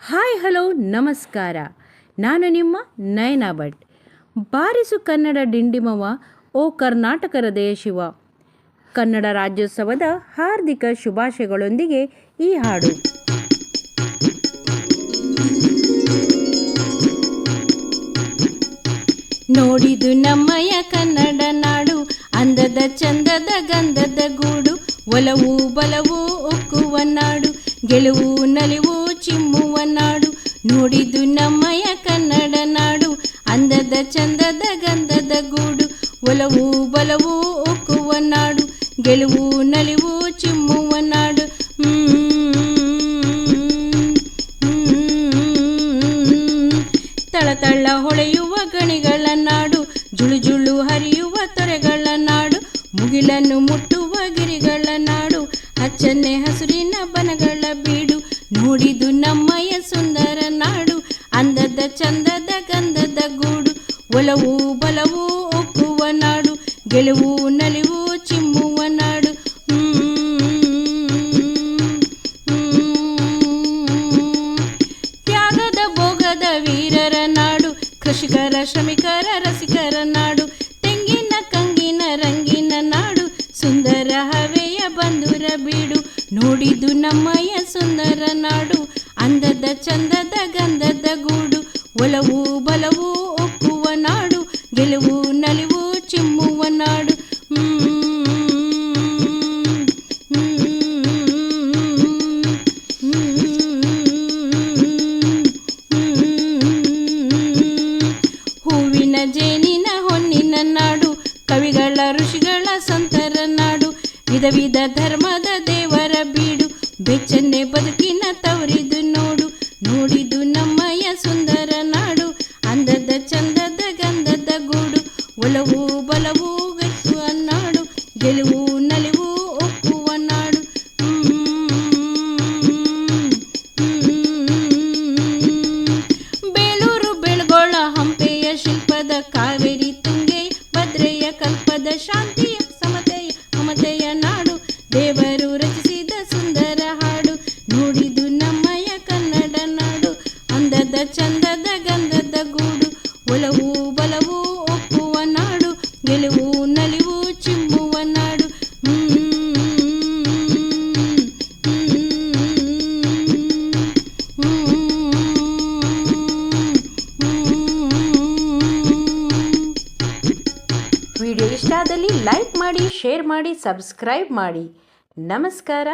Hi, hello, ನಮಸ್ಕಾರ. ನಾನು ನಿಮ್ಮ ನಯನಾ ಭಟ್. ಬಾರಿಸು ಕನ್ನಡ ಡಿಂಡಿಮವ ಓ ಕರ್ನಾಟಕ ಹೃದಯ ಶಿವ. ಕನ್ನಡ ರಾಜ್ಯೋತ್ಸವದ ಹಾರ್ದಿಕ ಶುಭಾಶಯಗಳೊಂದಿಗೆ ಈ ಹಾಡು. ನೋಡಿದು ನಮ್ಮಯ ಕನ್ನಡ ನಾಡು, ಅಂದದ ಚಂದದ ಗಂಧದ ಗೂಡು, ಒಲವು ಬಲವು ಉಕ್ಕುವ ನಾಡು, ಗೆಲುವು ನಲಿವು ಚಿಮ್ಮುವ ನಾಡು ನೋಡಿದು ನಮ್ಮಯ ಕನ್ನಡ ನಾಡು ಅಂದದ ಚಂದದ ಗಂಧದ ಗೂಡು ಒಲವು ಬಲವು ಒಕ್ಕುವ ನಾಡು ಗೆಲುವು ನಲಿವು ಚಿಮ್ಮುವ ನಾಡು ತಳತಳ ಹೊಳೆಯುವ ಗಣಿಗಳ ನಾಡು ಜುಳು ಜುಳು ಹರಿಯುವ ತೊರೆಗಳ ನಾಡು ಮುಗಿಲನ್ನು ಮುಟ್ಟುವ ಗಿರಿಗಳ ನಾಡು ಅಚ್ಚನೆ ಹಸುರಿನ ಬನಗಳ ಬೀಡು ನೋಡಿದು ನಮ್ಮಯ ಸುಂದರ ನಾಡು, ಅಂದದ ಚಂದದ ಗಂಧದ ಗೂಡು, ಒಲವು ಬಲವು ಒಪ್ಪುವ ನಾಡು, ಗೆಲುವು ನಲಿವು ಚಿಮ್ಮುವ ನಾಡು. ತ್ಯಾಗದ ಭೋಗದ ವೀರರ ನಾಡು, ಕೃಷಿಕರ ಶ್ರಮಿಕರ ರಸಿಕರ ನಾಡು, ತೆಂಗಿನ ಕಂಗಿನ ರಂಗಿನ ನಾಡು, ಸುಂದರ ಹವೆಯ ಬಂಧುರ ಬೀಡು ನೋಡಿದು ನಮ್ಮಯ್ಯ ಸುಂದರ ನಾಡು, ಅಂದದ ಚಂದದ ಗಂಧದ ಗೂಡು, ಒಲವು ಬಲವು ಒಪ್ಪುವ ನಾಡು, ಗೆಲುವು ನಲಿವು ಚಿಮ್ಮುವ ನಾಡು. ಹೂವಿನ ಜೇನಿನ ಹೊನ್ನಿನ ನಾಡು, ಕವಿಗಳ ಋಷಿಗಳ ಸಂತರ ನಾಡು ವಿಧ ವಿಧ ಧರ್ಮದ ದೇವರ ಬೀಡು ಬೆಚ್ಚನ್ನೆ ಬದುಕಿನ ತವರಿದು ನೋಡು, ನೋಡಿದು ನಮ್ಮಯ್ಯ ಸುಂದರ ನಾಡು, ಅಂದದ ಚಂದದ ಗಂಧದ ಗೂಡು, ಒಲವು ಬಲವು ಗಟ್ಟುವ ನಾಡು, ಗೆಲುವು ನಲಿವು ಒಪ್ಪುವ ನಾಡು. ಬೇಲೂರು ಬೆಳಗೊಳ ಹಂಪೆಯ ಶಿಲ್ಪದ ಕಾವೇರಿ ತುಂಗೆ, ಭದ್ರೆಯ ಕಲ್ಪದ ಶಾಂತಿಯ ನೋಡಿದು ನಮ್ಮಯ ಕನ್ನಡ ನಾಡು, ಅಂದದ ಚಂದದ ಗಂಧದ ಗೂಡು. ಒಲವು ಬಲವು ಒಪ್ಪುವ ನಾಡು, ಗೆಲುವು ನಲಿವು ಚಿಮ್ಮುವ ನಾಡು. ವಿಡಿಯೋ ಇಷ್ಟ ಆದಲ್ಲಿ ಲೈಕ್ ಮಾಡಿ, ಶೇರ್ ಮಾಡಿ, ಸಬ್ಸ್ಕ್ರೈಬ್ ಮಾಡಿ. ನಮಸ್ಕಾರ.